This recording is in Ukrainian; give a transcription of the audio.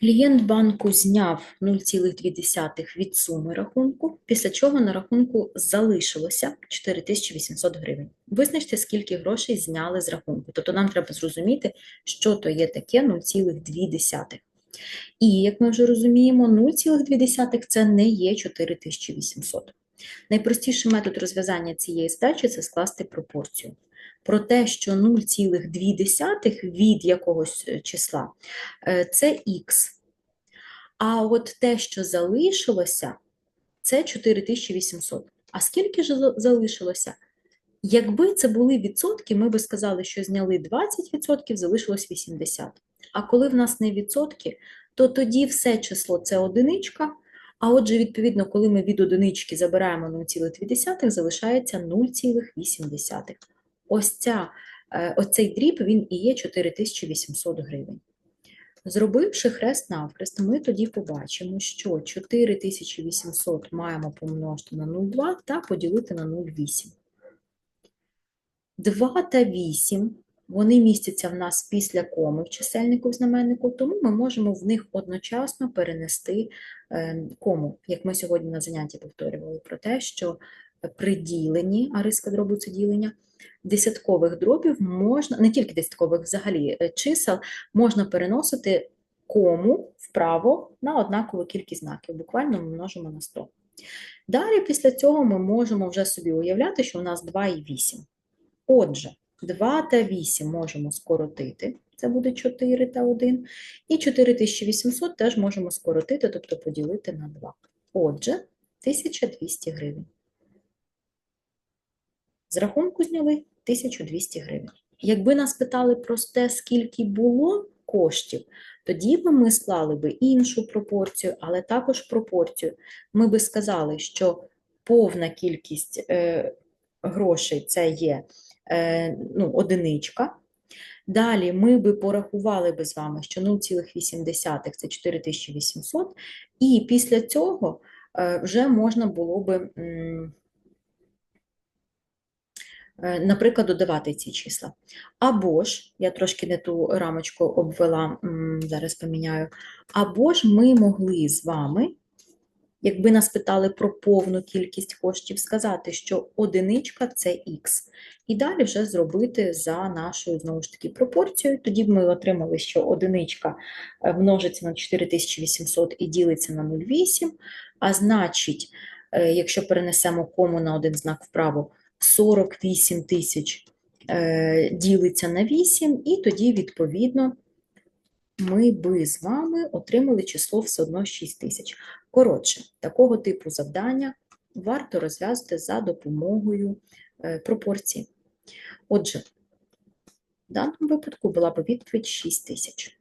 Клієнт банку зняв 0,2 від суми рахунку, після чого на рахунку залишилося 4800 гривень. Визначте, скільки грошей зняли з рахунку. Тобто нам треба зрозуміти, що то є таке 0,2. І, як ми вже розуміємо, 0,2 це не є 4800. Найпростіший метод розв'язання цієї задачі – це скласти пропорцію. Про те, що 0,2 від якогось е, числа е, це х. А от те, що залишилося, це 4800. А скільки ж залишилося? Якби це були відсотки, ми би сказали, що зняли 20%, залишилось 80. А коли в нас не відсотки, то тоді все число це одиничка, а отже, відповідно, коли ми від одинички забираємо 0,2, залишається 0,8. Ось, ця, е, ось цей дріб, він і є 4800 гривень. Зробивши хрест навхрест, ми тоді побачимо, що 4800 маємо помножити на 0,2 та поділити на 0,8. 2 та 8, вони містяться в нас після коми в чисельнику в знаменнику, тому ми можемо в них одночасно перенести е, кому, як ми сьогодні на занятті повторювали про те, що при діленні, а риска дробу це ділення, десяткових дробів можна, не тільки десяткових, взагалі е, чисел, можна переносити кому вправо на однакову кількість знаків, буквально ми множимо на 100. Далі після цього ми можемо вже собі уявляти, що у нас 2 і 8. Отже, 2 та 8 можемо скоротити, це буде 4 та 1. І 4800 теж можемо скоротити, тобто поділити на 2. Отже, 1200 гривень. З рахунку зняли 1200 гривень. Якби нас питали про те, скільки було коштів, тоді би ми склали би іншу пропорцію, але також пропорцію. Ми би сказали, що повна кількість е, грошей це є е, ну, одиничка. Далі ми би порахували би з вами, що 0,8 це 4800, і після цього е, вже можна було би, наприклад, додавати ці числа. Або ж, я трошки не ту рамочку обвела, зараз поміняю, або ж ми могли з вами якби нас питали про повну кількість коштів, сказати, що одиничка це х. І далі вже зробити за нашою, знову ж таки, пропорцією. Тоді б ми отримали, що одиничка е, множиться на 4800 і ділиться на 0,8, а значить, е, якщо перенесемо кому на один знак вправо, 48 тисяч е, ділиться на 8, і тоді, відповідно, ми би з вами отримали число все одно 6 тисяч. Коротше, такого типу завдання варто розв'язати за допомогою е, пропорцій. Отже, в даному випадку була б відповідь 6 тисяч.